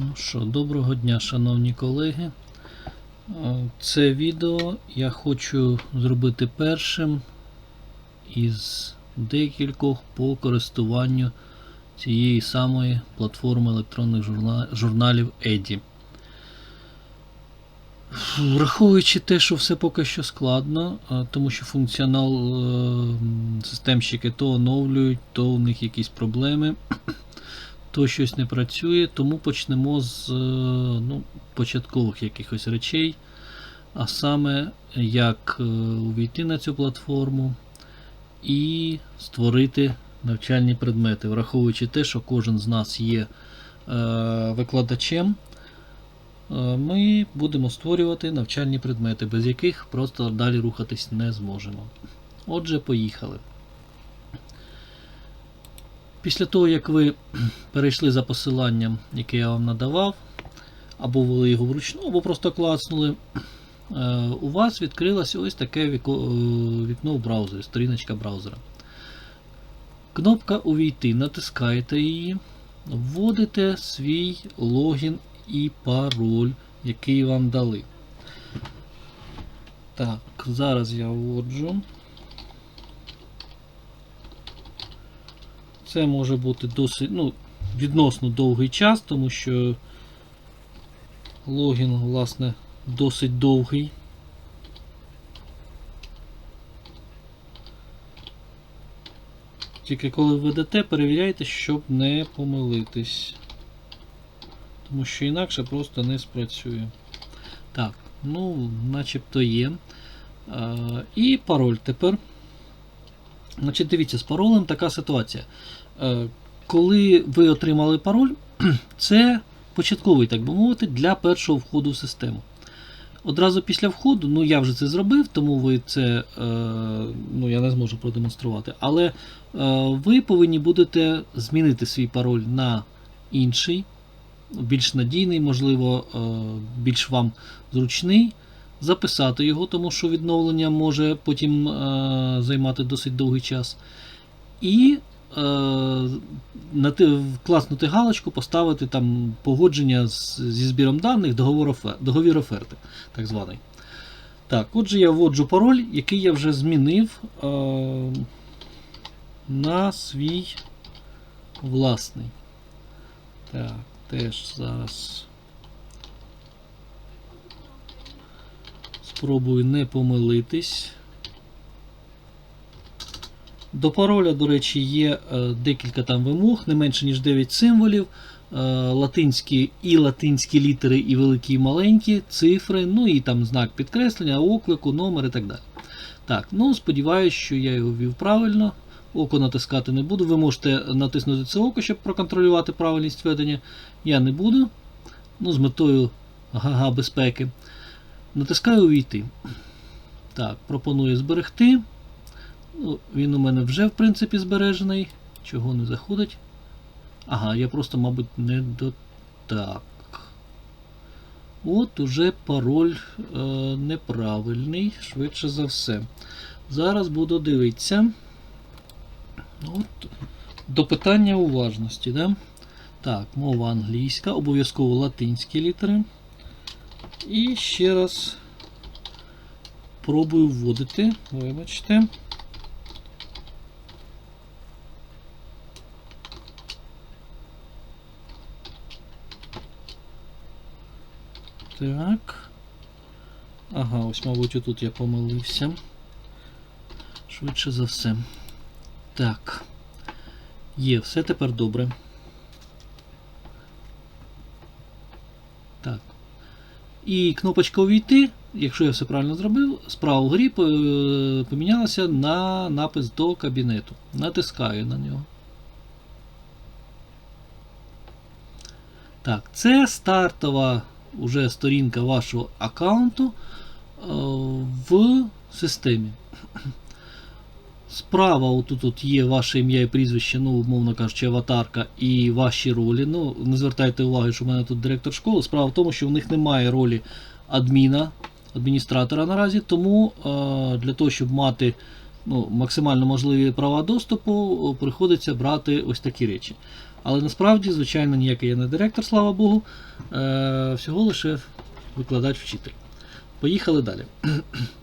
Ну що, доброго дня, шановні колеги. Е, Це відео я хочу зробити першим із декількох по користуванню цієї самої платформи електронних журналів EDI. Враховуючи те, що все поки що складно, е, тому що функціонал е, системщики то оновлюють, то у них якісь проблеми то щось не працює, тому почнемо з е, ну, початкових якихось речей. А саме, як е, увійти на цю платформу і створити навчальні предмети, враховуючи те, що кожен з нас є е, викладачем, ми будемо створювати навчальні предмети, без яких просто далі рухатись не зможемо. Отже, поїхали. Після того, як ви перейшли за посиланням, яке я вам надавав, або ввели його вручну, або просто клацнули, е, у вас відкрилось ось таке е, вікно в браузері, сторіночка браузера. Кнопка Увійти. Натискаєте її, вводите свій логін і пароль, який вам дали. Так, зараз я вводжу. Це може бути досить ну, відносно довгий час, тому що логін, власне, досить довгий. Тільки коли введете, перевіряйте, щоб не помилитись. Тому що інакше просто не спрацює. Так, ну, начебто є. І пароль тепер. Значить, дивіться, з паролем така ситуація. Е, Коли ви отримали пароль, це початковий, так би мовити, для першого входу в систему. Одразу після входу, ну я вже це зробив, тому ви це е, ну, я не зможу продемонструвати. Але е, ви повинні будете змінити свій пароль на інший, більш надійний, можливо, більш вам зручний записати його, тому що відновлення може потім е, займати досить довгий час. І е, нати- вкласнути галочку, поставити там погодження з, зі збіром даних, договор, офер, договір оферти, так званий. Так, отже, я вводжу пароль, який я вже змінив е, на свій власний. Так, теж зараз. Спробую не помилитись. До пароля, до речі, є е, декілька там вимог, не менше, ніж 9 символів, е, латинські і латинські літери, і великі, і маленькі, цифри, ну і там знак підкреслення, оклику, номер і так далі. Так, ну сподіваюся, що я його ввів правильно. Око натискати не буду. Ви можете натиснути це око, щоб проконтролювати правильність введення. Я не буду. Ну, з метою га безпеки. Натискаю увійти. Так, пропоную зберегти. Ну, він у мене вже, в принципі, збережений. Чого не заходить? Ага, я просто, мабуть, не до. Так. От уже пароль е, неправильний, швидше за все. Зараз буду дивитися. От, до питання уважності. Да? Так, мова англійська, обов'язково латинські літери. І ще раз пробую вводити. Вибачте. Так. Ага, ось, мабуть, отут я помилився. Швидше за все. Так. Є, все тепер добре. І кнопочка увійти, якщо я все правильно зробив, справа вгорі грі помінялася на напис до кабінету. Натискаю на нього. Так, це стартова уже сторінка вашого аккаунту е, в системі. Справа отут от є ваше ім'я і прізвище, ну, умовно кажучи, аватарка і ваші ролі. Ну, не звертайте уваги, що в мене тут директор школи. Справа в тому, що в них немає ролі адміна, адміністратора наразі, тому е, для того, щоб мати ну, максимально можливі права доступу, приходиться брати ось такі речі. Але насправді, звичайно, ніякий я не директор, слава Богу. Е, всього лише викладач-вчитель. Поїхали далі.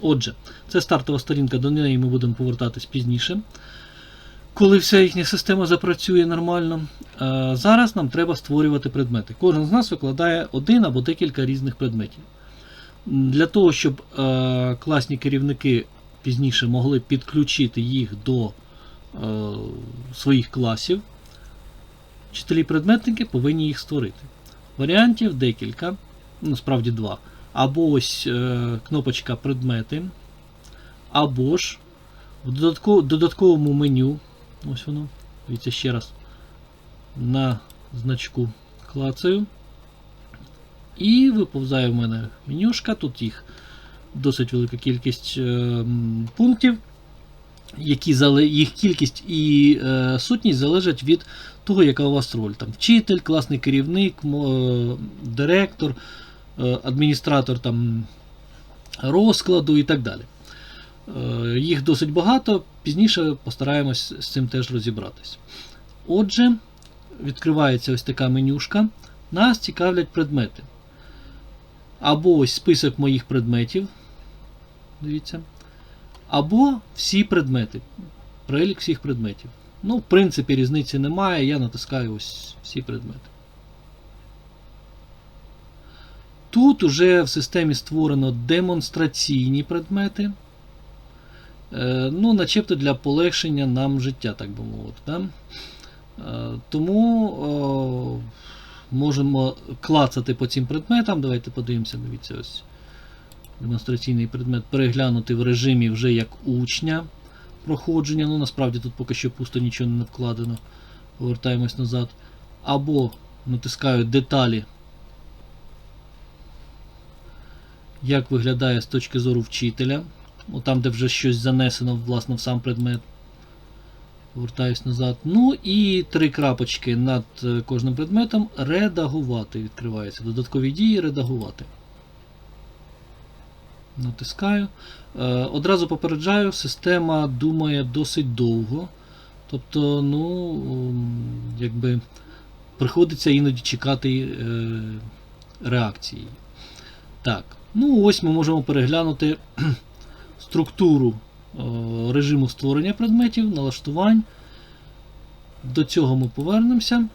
Отже, це стартова сторінка, до неї ми будемо повертатись пізніше, коли вся їхня система запрацює нормально. Е, зараз нам треба створювати предмети. Кожен з нас викладає один або декілька різних предметів. Для того, щоб е, класні керівники пізніше могли підключити їх до е, своїх класів, вчителі-предметники повинні їх створити. Варіантів декілька, ну, справді два. Або ось е, кнопочка предмети, або ж в додатко- додатковому меню, ось воно, дивіться ще раз, на значку клацаю. І виповзає в мене менюшка. Тут їх досить велика кількість е, пунктів, які їх кількість і е, сутність залежать від того, яка у вас роль. Там вчитель, класний керівник, директор, адміністратор там, розкладу і так далі. Е, Їх досить багато, пізніше постараємось з цим теж розібратись. Отже, відкривається ось така менюшка. Нас цікавлять предмети. Або ось список моїх предметів. Дивіться. Або всі предмети. Перелік всіх предметів. Ну, в принципі, різниці немає. Я натискаю ось всі предмети. Тут уже в системі створено демонстраційні предмети. Е, ну, начебто для полегшення нам життя, так би мовити. Да? Е, тому о, можемо клацати по цим предметам. Давайте подивимося, дивіться, ось демонстраційний предмет переглянути в режимі вже як учня проходження. Ну, насправді тут поки що пусто нічого не вкладено. Повертаємось назад. Або натискаю деталі. Як виглядає з точки зору вчителя. Там, де вже щось занесено власне, в сам предмет. Повертаюсь назад. Ну і три крапочки над е, кожним предметом. Редагувати відкривається. Додаткові дії редагувати. Натискаю. Е, Одразу попереджаю, система думає досить довго. Тобто, ну, якби приходиться іноді чекати е, реакції. Так, ну ось ми можемо переглянути структуру е, режиму створення предметів, налаштувань. До цього ми повернемося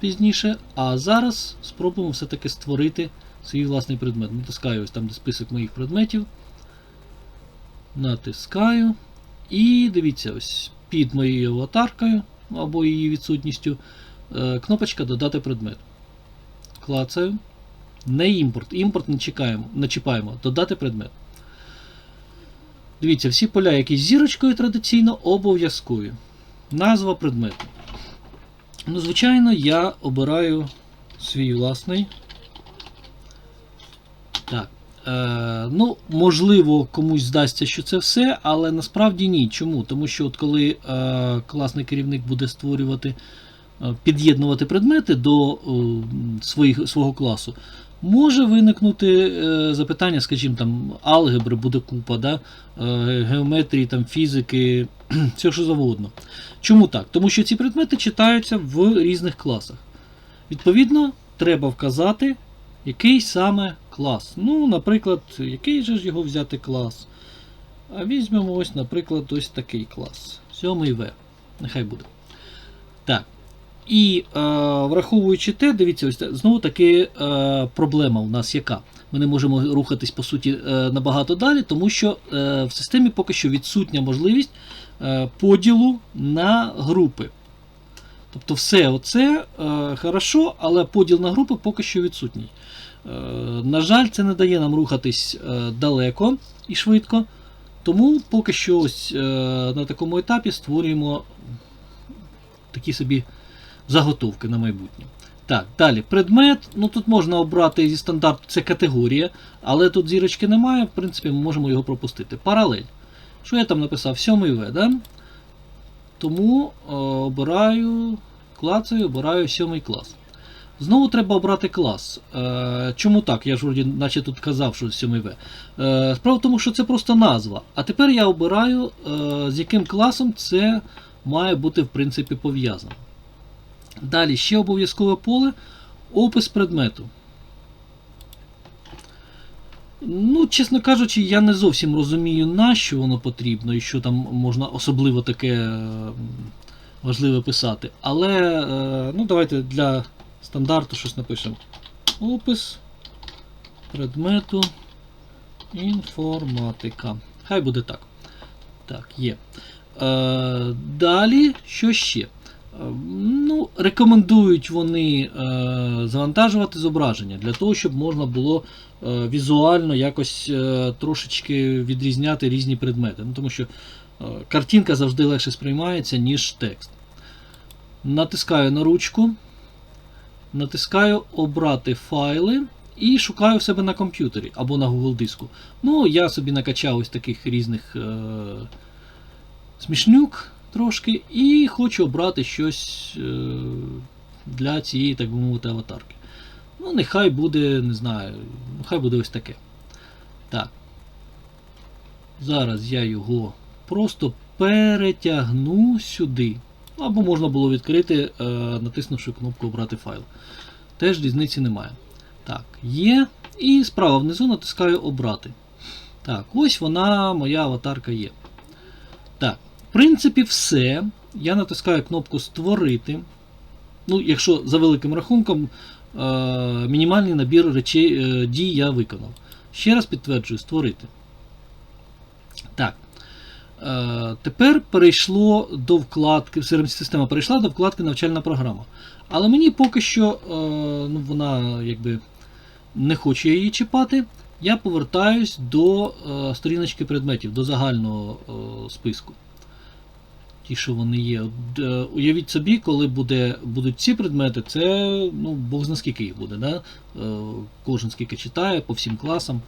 пізніше. А зараз спробуємо все-таки створити свій власний предмет. Натискаю ось там, де список моїх предметів. Натискаю. І дивіться, ось під моєю аватаркою або її відсутністю е, кнопочка Додати предмет. Клацаю. Не імпорт. Імпорт не чекаємо, не чіпаємо. Додати предмет. Дивіться, всі поля, які з зірочкою традиційно обов'язкові. Назва предмету. Ну, звичайно, я обираю свій власний. Так. Е, ну, можливо, комусь здасться, що це все, але насправді ні. Чому? Тому що от коли е, класний керівник буде створювати, е, під'єднувати предмети до е, своїх, свого класу, може виникнути е, запитання, скажімо, там, алгебри буде купа, да? е, геометрії, там, фізики, все що завгодно. Чому так? Тому що ці предмети читаються в різних класах. Відповідно, треба вказати, який саме клас. Ну, наприклад, який же ж його взяти клас? А візьмемо ось, наприклад, ось такий клас. 7 В. Нехай буде. Так. І е, враховуючи те, дивіться, ось знову таки е, проблема у нас яка. Ми не можемо рухатись по суті е, набагато далі, тому що е, в системі поки що відсутня можливість е, поділу на групи. Тобто все оце е, хорошо, але поділ на групи поки що відсутній. Е, на жаль, це не дає нам рухатись е, далеко і швидко. Тому поки що ось е, на такому етапі створюємо такі собі заготовки на майбутнє. Так, далі. Предмет. Ну тут можна обрати зі стандарту, це категорія, але тут зірочки немає, в принципі, ми можемо його пропустити. Паралель. Що я там написав? 7 В, да? Тому е, обираю, клацаю, обираю 7 клас. Знову треба обрати клас. Е, чому так? Я ж вроді, наче тут казав, що 7 В. Е, справа в тому, що це просто назва. А тепер я обираю, е, з яким класом це має бути в принципі пов'язано. Далі ще обов'язкове поле опис предмету. Ну, чесно кажучи, я не зовсім розумію, на що воно потрібно і що там можна особливо таке е, важливе писати. Але е, ну, давайте для стандарту щось напишемо. Опис предмету інформатика. Хай буде так. Так, є. Е, далі, що ще? Ну, рекомендують вони е, завантажувати зображення для того, щоб можна було е, візуально якось е, трошечки відрізняти різні предмети. Ну, тому що картинка завжди легше сприймається, ніж текст. Натискаю на ручку, натискаю Обрати файли і шукаю в себе на комп'ютері або на Google диску. Ну, я собі накачав ось таких різних е, смішнюк трошки, і хочу обрати щось е, для цієї, так би мовити, аватарки. Ну, нехай буде, не знаю, нехай буде ось таке. Так. Зараз я його просто перетягну сюди. Або можна було відкрити, е, натиснувши кнопку Обрати файл. Теж різниці немає. Так, є. І справа внизу натискаю Обрати. Так, ось вона, моя аватарка є. Так, в принципі, все. Я натискаю кнопку Створити. Ну, якщо за великим рахунком, е, мінімальний набір речей е, дій я виконав. Ще раз підтверджую, створити. Так. Е, тепер перейшло до вкладки, система перейшла до вкладки навчальна програма. Але мені поки що ну, вона якби не хоче її чіпати. Я повертаюсь до сторіночки предметів, до загального списку. Ті, що вони є. Е, уявіть собі, коли буде, будуть ці предмети, це ну, Бог зна скільки їх буде. Да? Е, кожен скільки читає по всім класам.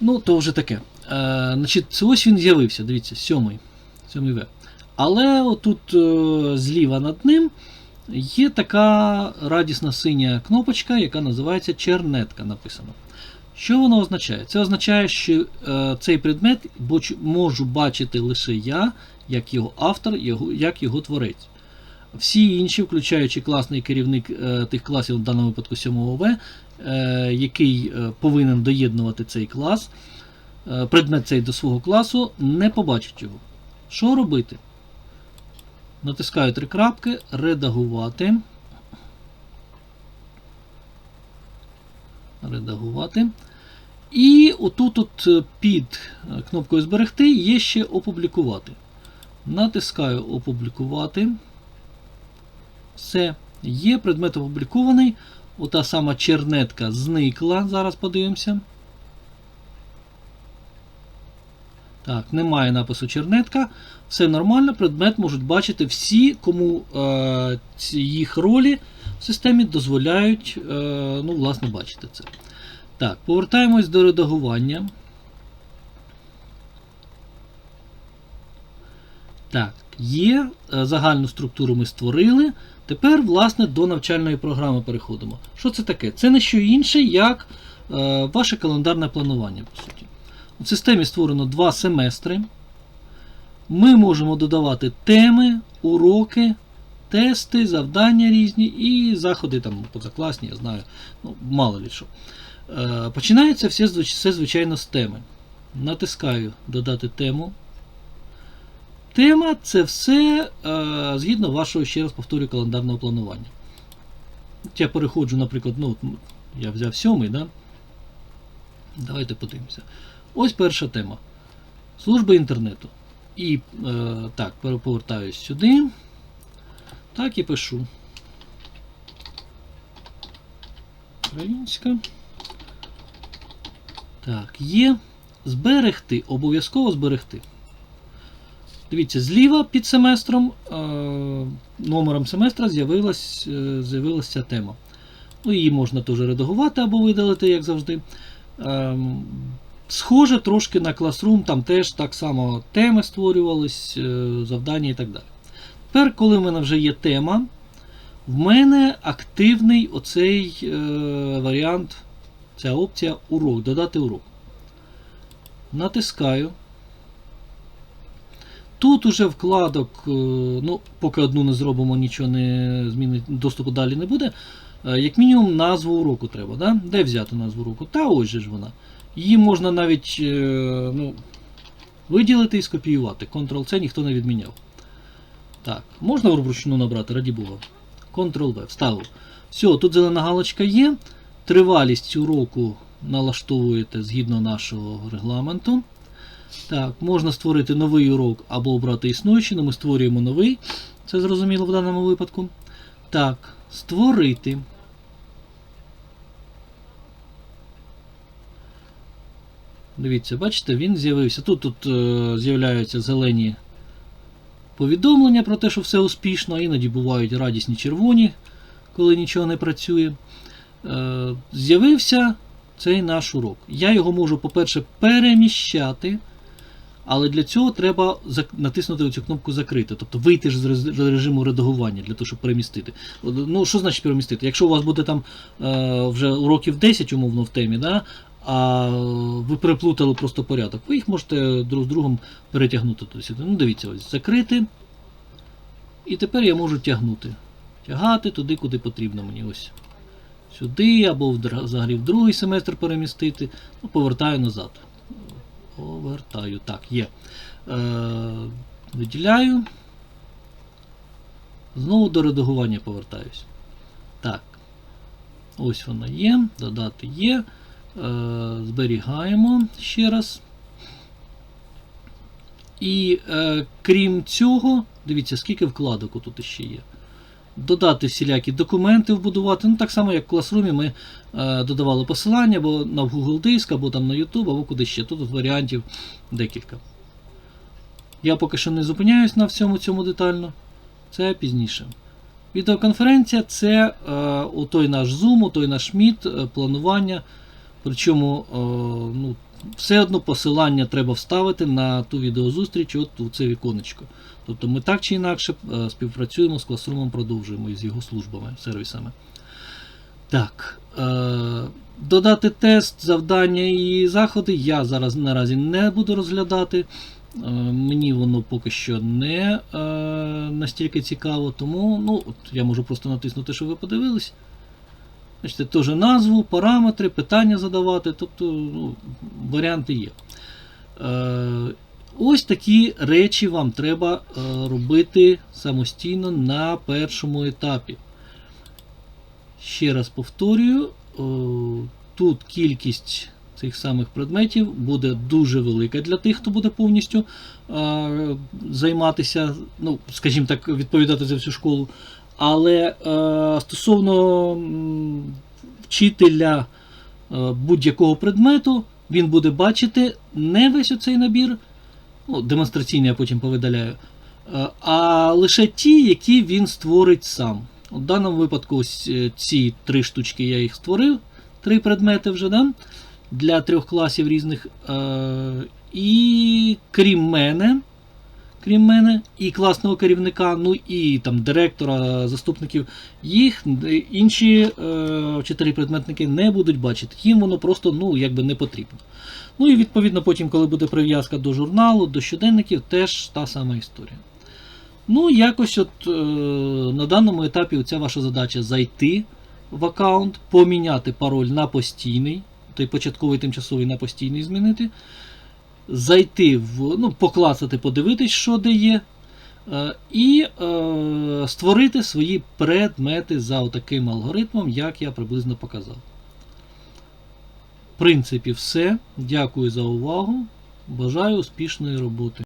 Ну, то вже таке. Е, значить, Ось він з'явився, дивіться, сьомий. сьомий В. Але отут зліва над ним є така радісна синя кнопочка, яка називається чернетка написано. Що воно означає? Це означає, що е, цей предмет можу бачити лише я, як його автор, як його творець. Всі інші, включаючи класний керівник е, тих класів, в даному випадку 7 В, е, який е, повинен доєднувати цей клас, предмет цей до свого класу, не побачить його. Що робити? Натискаю три крапки, редагувати. Редагувати. І отут от під кнопкою Зберегти є ще опублікувати. Натискаю Опублікувати. Все. Є предмет опублікований. Ота сама чернетка зникла. Зараз подивимося. Так, немає напису чернетка. Все нормально, предмет можуть бачити всі, кому е, їх ролі в системі дозволяють е, ну, власне, бачити це. Так, повертаємось до редагування. Так, є. е, Загальну структуру ми створили. Тепер, власне, до навчальної програми переходимо. Що це таке? Це не що інше, як е, ваше календарне планування, по суті. У системі створено два семестри. Ми можемо додавати теми, уроки, тести, завдання різні і заходи там позакласні, я знаю, ну, мало ли що. Е, Починається все, все, звичайно, з теми. Натискаю Додати тему. Тема це все е, згідно вашого, ще раз повторюю, календарного планування. Я переходжу, наприклад, ну, я взяв сьомий, да? Давайте подивимося. Ось перша тема. Служба інтернету. І е, так, повертаюсь сюди. Так і пишу. Українська. Так, є. Зберегти. Обов'язково зберегти. Дивіться, зліва під семестром, е, номером семестра з'явилась, е, з'явилась ця тема. Ну, її можна теж редагувати або видалити, як завжди. Ем, Схоже трошки на Classroom, там теж так само теми створювались, е, завдання і так далі. Тепер, коли в мене вже є тема, в мене активний оцей варіант, ця опція урок, додати урок. Натискаю. Тут уже вкладок, е, ну, поки одну не зробимо, нічого не змінить, доступу далі не буде. Е, Як мінімум назву уроку треба. Да? Де взяти назву уроку? Та ось же ж вона. Її можна навіть е, ну, виділити і скопіювати. Ctrl-C ніхто не відміняв. Так, можна вручну набрати, раді Бога. Ctrl-V, вставив. Все, тут зелена галочка є. Тривалість уроку налаштовуєте згідно нашого регламенту. Так, можна створити новий урок або обрати існуючий, але ми створюємо новий. Це зрозуміло в даному випадку. Так, створити. Дивіться, бачите, він з'явився. Тут, тут е, з'являються зелені повідомлення про те, що все успішно, іноді бувають радісні червоні, коли нічого не працює. Е, з'явився цей наш урок. Я його можу, по-перше, переміщати. Але для цього треба натиснути цю кнопку закрити, тобто вийти ж з режиму редагування для того, щоб перемістити. Ну, що значить перемістити? Якщо у вас буде там е, вже уроків 10, умовно, в темі, да, а ви переплутали просто порядок, ви їх можете друг з другом перетягнути туди сюди. Ну, дивіться, ось закрити. І тепер я можу тягнути. Тягати туди, куди потрібно мені. Ось. Сюди, або взагалі в другий семестр перемістити. Ну, повертаю назад. Повертаю. Так, є. Е, виділяю. Знову до редагування повертаюсь. Так. Ось вона є. Додати є. Е, зберігаємо ще раз. І е, крім цього, дивіться, скільки вкладок тут ще є. Додати всілякі документи, вбудувати. Ну, так само, як в класрумі ми е, додавали посилання або на Google Диск, або там на YouTube, або куди ще. Тут, варіантів декілька. Я поки що не зупиняюсь на всьому цьому детально. Це пізніше. Відеоконференція це е, у той наш Zoom, у той наш Meet, е, планування. Причому е, ну, все одно посилання треба вставити на ту відеозустріч, от у це віконечко. Тобто ми так чи інакше е, співпрацюємо з класрумом, продовжуємо із його службами, сервісами. Так. Е, додати тест, завдання і заходи я зараз наразі не буду розглядати. Е, мені воно поки що не настільки цікаво, тому ну, от я можу просто натиснути, щоб ви подивились. Бачите, теж назву, параметри, питання задавати, тобто ну, варіанти є. Ось такі речі вам треба е, робити самостійно на першому етапі. Ще раз повторюю, е, тут кількість цих самих предметів буде дуже велика для тих, хто буде повністю е, займатися, ну, скажімо так, відповідати за всю школу. Але стосовно вчителя будь-якого предмету, він буде бачити не весь оцей набір, ну, демонстраційні, я потім повидаляю, е, а лише ті, які він створить сам. У даному випадку ось е, ці три штучки я їх створив, три предмети вже да? для трьох класів різних. Е, і крім мене, крім мене, і класного керівника, ну і там директора, заступників, їх е, інші е, вчителі-предметники не будуть бачити. Їм воно просто ну, якби не потрібно. Ну і відповідно потім, коли буде прив'язка до журналу, до щоденників, теж та сама історія. Ну, якось от е, на даному етапі оця ваша задача зайти в аккаунт, поміняти пароль на постійний, той початковий тимчасовий на постійний змінити зайти в, ну, поклацати, подивитись, що де є, е, і е, створити свої предмети за таким алгоритмом, як я приблизно показав. В принципі, все. Дякую за увагу. Бажаю успішної роботи.